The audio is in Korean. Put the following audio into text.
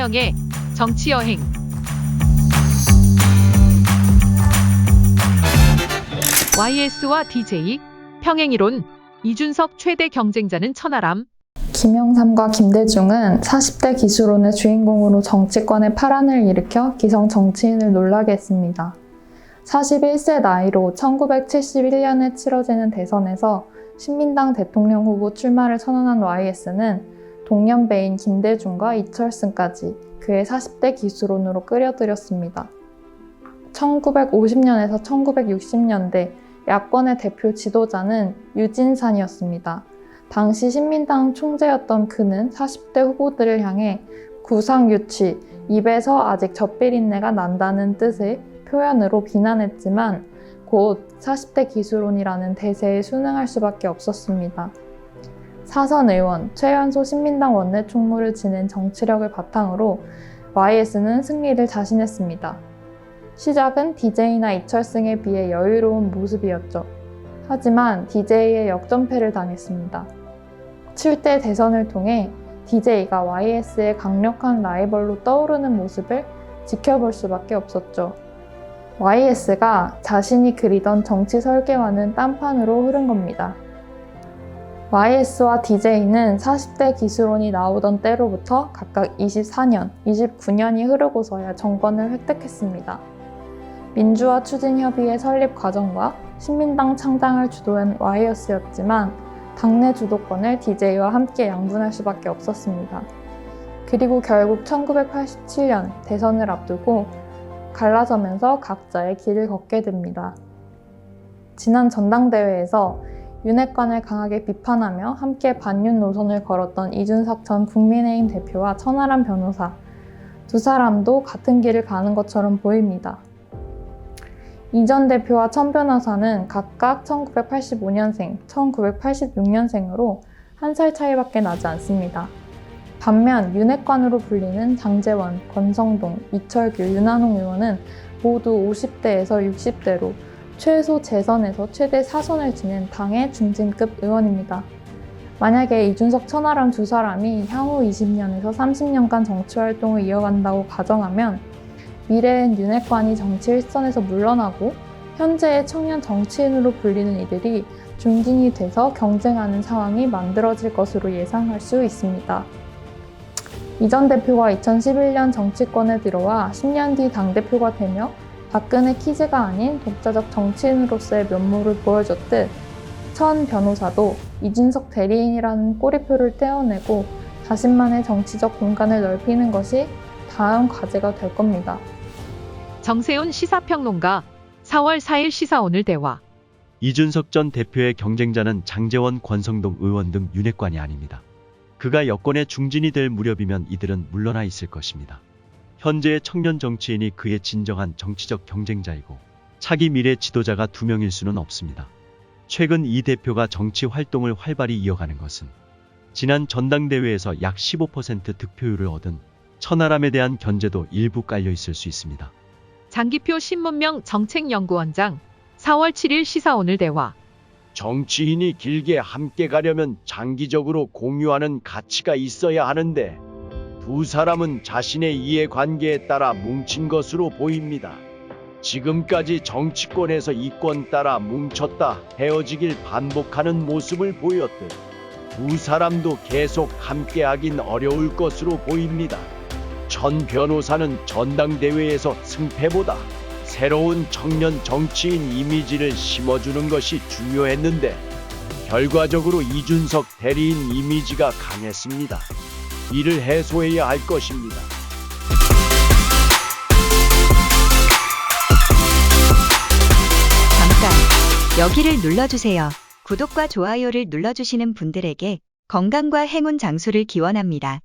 이나영의 정치 여행 YS와 DJ 평행이론 이준석 최대 경쟁자는 천하람 김영삼과 김대중은 40대 기수론의 주인공으로 정치권의 파란을 일으켜 기성 정치인을 놀라게 했습니다. 41세 나이로 1971년에 치러지는 대선에서 신민당 대통령 후보 출마를 선언한 YS는 동년배인 김대중과 이철승까지 그의 40대 기수론으로 끌어들였습니다. 1950년에서 1960년대 야권의 대표 지도자는 유진산이었습니다. 당시 신민당 총재였던 그는 40대 후보들을 향해 구상 유치, 입에서 아직 젖비린내가 난다는 뜻의 표현으로 비난했지만 곧 40대 기수론이라는 대세에 순응할 수밖에 없었습니다. 사선 의원, 최연소 신민당 원내 총무를 지낸 정치력을 바탕으로 YS는 승리를 자신했습니다. 시작은 DJ나 이철승에 비해 여유로운 모습이었죠. 하지만 DJ의 역전패를 당했습니다. 7대 대선을 통해 DJ가 YS의 강력한 라이벌로 떠오르는 모습을 지켜볼 수밖에 없었죠. YS가 자신이 그리던 정치 설계와는 딴판으로 흐른 겁니다. YS와 DJ는 40대 기수론이 나오던 때로부터 각각 24년, 29년이 흐르고서야 정권을 획득했습니다. 민주화 추진협의회 설립 과정과 신민당 창당을 주도한 YS였지만 당내 주도권을 DJ와 함께 양분할 수밖에 없었습니다. 그리고 결국 1987년 대선을 앞두고 갈라서면서 각자의 길을 걷게 됩니다. 지난 전당대회에서 윤핵관을 강하게 비판하며 함께 반윤 노선을 걸었던 이준석 전 국민의힘 대표와 천하람 변호사 두 사람도 같은 길을 가는 것처럼 보입니다. 이 전 대표와 천 변호사는 각각 1985년생, 1986년생으로 한 살 차이밖에 나지 않습니다. 반면 윤핵관으로 불리는 장재원, 권성동, 이철규, 윤한홍 의원은 모두 50대에서 60대로 최소 재선에서 최대 4선을 지낸 당의 중진급 의원입니다. 만약에 이준석 천하람 두 사람이 향후 20년에서 30년간 정치 활동을 이어간다고 가정하면 미래엔 윤핵관이 정치 일선에서 물러나고 현재의 청년 정치인으로 불리는 이들이 중진이 돼서 경쟁하는 상황이 만들어질 것으로 예상할 수 있습니다. 이 전 대표가 2011년 정치권에 들어와 10년 뒤 당대표가 되며 박근혜 키즈가 아닌 독자적 정치인으로서의 면모를 보여줬듯 천 변호사도 이준석 대리인이라는 꼬리표를 떼어내고 자신만의 정치적 공간을 넓히는 것이 다음 과제가 될 겁니다. 정세훈 시사평론가 4월 4일 시사 오늘 대화 이준석 전 대표의 경쟁자는 장재원, 권성동 의원 등 윤핵관이 아닙니다. 그가 여권의 중진이 될 무렵이면 이들은 물러나 있을 것입니다. 현재의 청년 정치인이 그의 진정한 정치적 경쟁자이고 차기 미래 지도자가 두 명일 수는 없습니다. 최근 이 대표가 정치 활동을 활발히 이어가는 것은 지난 전당대회에서 약 15% 득표율을 얻은 천하람에 대한 견제도 일부 깔려 있을 수 있습니다. 장기표 신문명 정책연구원장 4월 7일 시사 오늘 대화 정치인이 길게 함께 가려면 장기적으로 공유하는 가치가 있어야 하는데 두 사람은 자신의 이해관계에 따라 뭉친 것으로 보입니다. 지금까지 정치권에서 이권 따라 뭉쳤다 헤어지길 반복하는 모습을 보였듯 두 사람도 계속 함께하긴 어려울 것으로 보입니다. 전 변호사는 전당대회에서 승패보다 새로운 청년 정치인 이미지를 심어주는 것이 중요했는데 결과적으로 이준석 대리인 이미지가 강했습니다. 이를 해소해야 할 것입니다. 잠깐 여기를 눌러주세요. 구독과 좋아요를 눌러주시는 분들에게 건강과 행운 장수를 기원합니다.